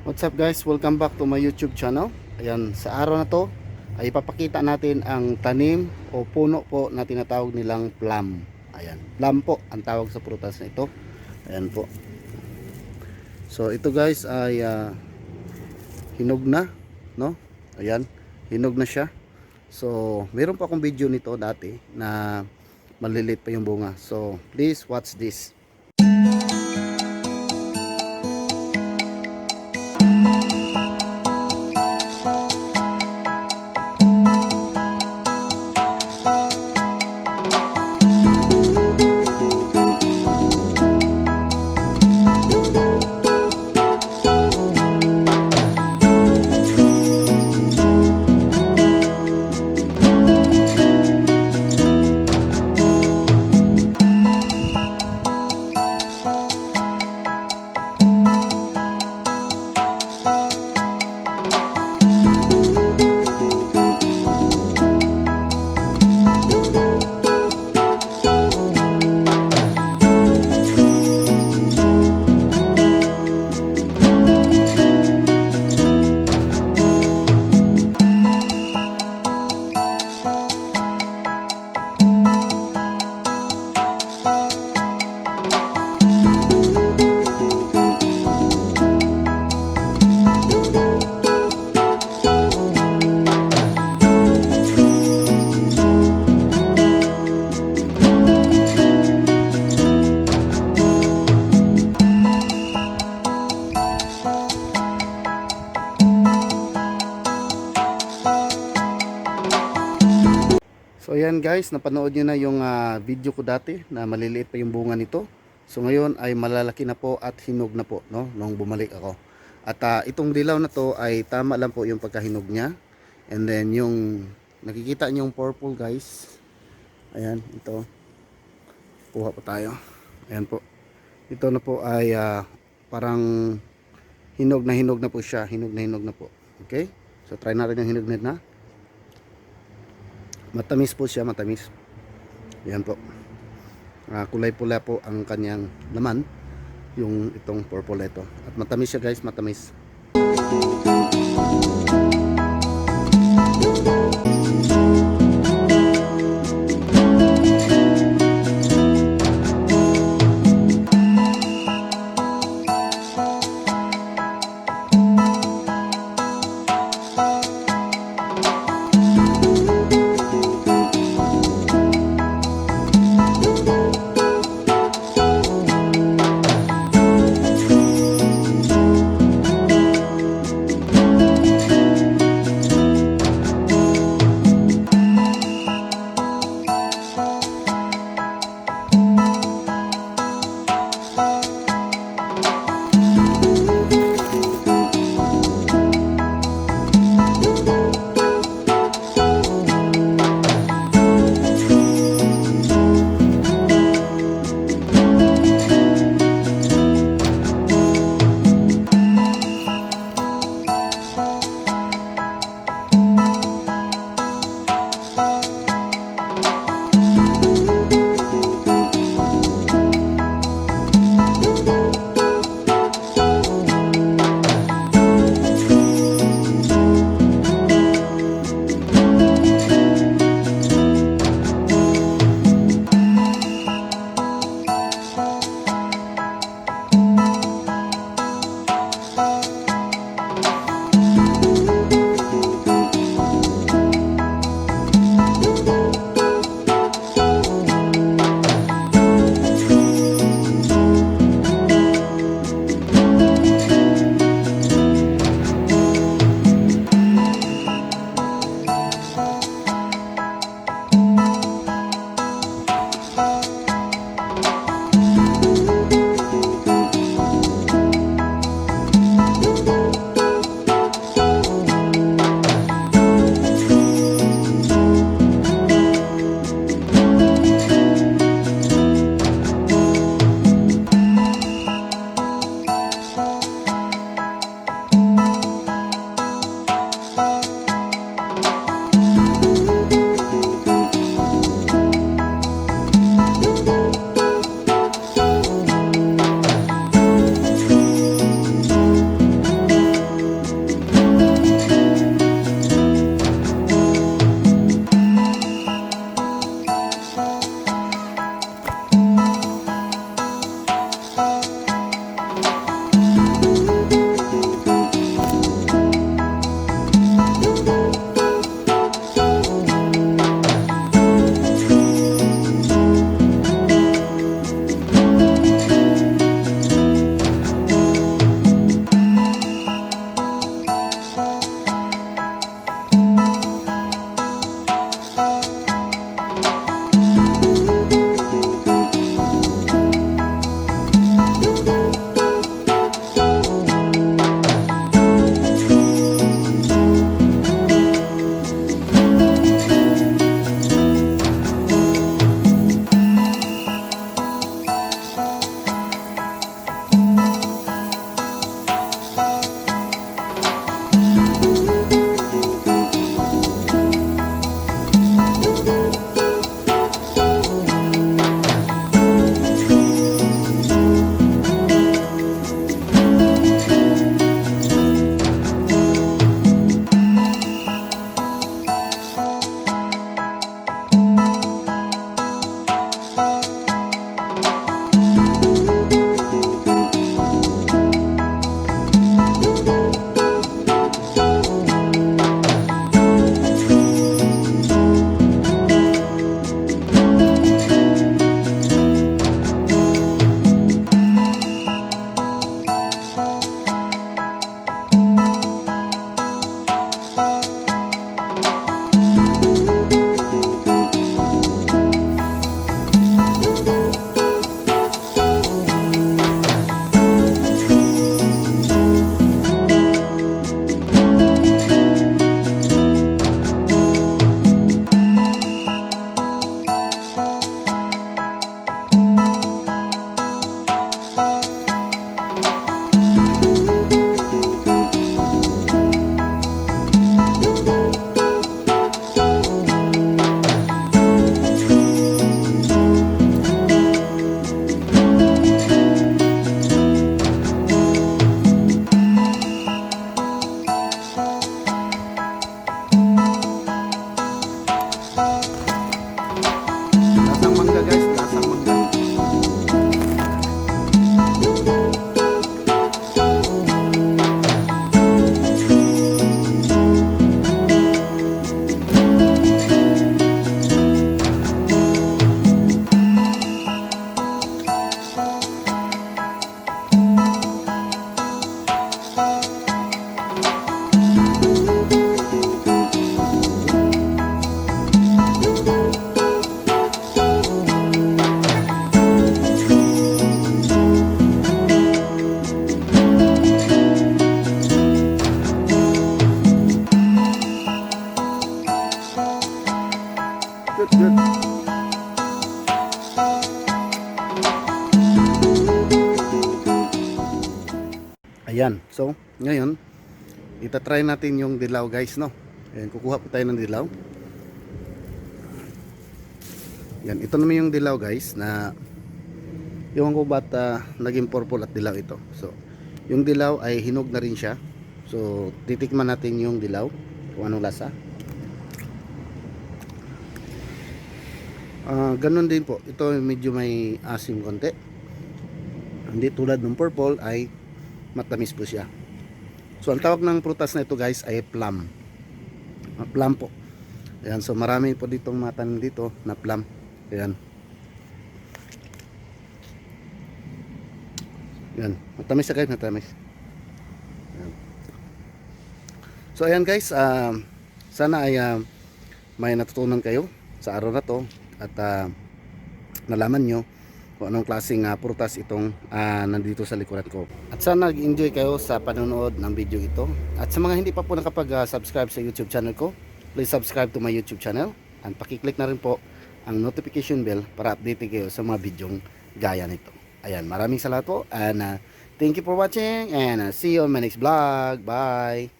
What's up guys? Welcome back to my YouTube channel. Ayan, sa araw na to ay ipapakita natin ang tanim o puno po na tinatawag nilang plum. Ayan, plum po ang tawag sa prutas na ito. Ayan po. So ito guys ay ah, hinog na, no? Ayan, hinog na siya. So, meron pa akong video nito dati na maliliit pa yung bunga. So, please watch this. So ayan guys, napanood nyo na yung ah, video ko dati na maliliit pa yung bunga nito. So ngayon ay malalaki na po at hinog na po no nung bumalik ako. At ah, itong dilaw na to ay tama lang po yung pagkahinog niya. And then yung nakikita niyo yung purple guys. Ayan, ito. Kuha po tayo. Ayan po. Ito na po ay ah, parang hinog na hinog na po siya. Hinog na hinog na po. Okay? So try natin yung hinog na. Matamis po siya, matamis. Yan po. Ah, kulay pula po ang kanyang laman. Yung itong purple ito. At matamis siya guys, matamis. Ayan. So, ngayon, itatry natin yung dilaw guys, no? Ayan, kukuha po tayo ng dilaw. Yan, ito naman yung dilaw guys na yung ko ba't ah, naging purple at dilaw ito. So, yung dilaw ay hinog na rin siya. So, titikman natin yung dilaw kung anong lasa. Ah, ganun din po. Ito medyo may asim konti. Hindi tulad ng purple ay matamis po siya. So ang tawag ng prutas na ito guys ay plum. Ah, plum po. Ayan, so marami po ditong matanim dito na plum. Ayan. Ayan, matamis siya guys, matamis. Ayan. So ayan guys, um, sana ay ah, may natutunan kayo sa araw na to at ah, nalaman nyo kung anong klaseng ah, prutas itong ah, nandito sa likuran ko. At sana nag-enjoy kayo sa panonood ng video ito. At sa mga hindi pa po nakapag-subscribe sa YouTube channel ko, please subscribe to my YouTube channel and pakiclick na rin po ang notification bell para update kayo sa mga bidyong gaya nito. Ayan, maraming salamat po and ah, thank you for watching and ah, see you on my next vlog. Bye!